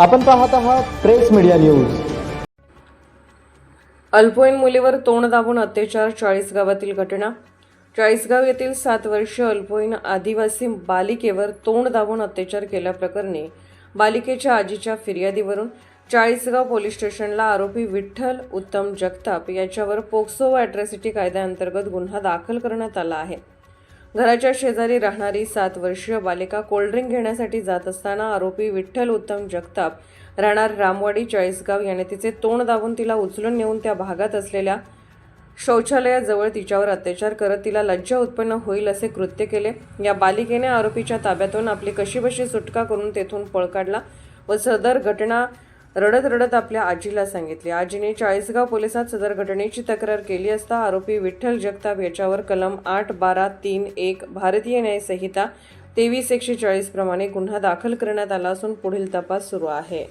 आपण पाहत आहात प्रेस मीडिया न्यूज. अल्पवयीन मुलीवर तोंड दाबून अत्याचार चाळीसगावातील घटना. चाळीसगाव येथील सात वर्षीय अल्पवयीन आदिवासी बालिकेवर तोंड दाबून अत्याचार केल्याप्रकरणी बालिकेच्या आजीच्या फिर्यादीवरून चाळीसगाव पोलीस स्टेशनला आरोपी विठ्ठल उत्तम जगताप याच्यावर पोक्सो व अॅट्रॉसिटी कायद्याअंतर्गत गुन्हा दाखल करण्यात आला आहे. घराच्या शेजारी राहणारी सात वर्षीय बालिका कोल्ड्रिंक घेण्यासाठी जात असताना आरोपी विठ्ठल उत्तम जगताप राहणार रामवाडी चाळीसगाव याने तिचे तोंड दाबून तिला उचलून नेऊन त्या भागात असलेल्या शौचालयाजवळ तिच्यावर अत्याचार करत तिला लज्जा उत्पन्न होईल असे कृत्य केले. या बालिकेने आरोपीच्या ताब्यातून आपली कशीबशी सुटका करून तेथून पळ काढला व सदर घटना रडत रडत आपल्या आजीला सांगितले. आजीने चाळीसगाव पोलिसात सदर घटनेची तक्रार केली असता आरोपी विठ्ठल जगताप याच्यावर कलम आठ बारा तीन एक भारतीय न्याय संहिता तेवीस एकशे चाळीस प्रमाणे गुन्हा दाखल करण्यात आला असून पुढील तपास सुरू आहे.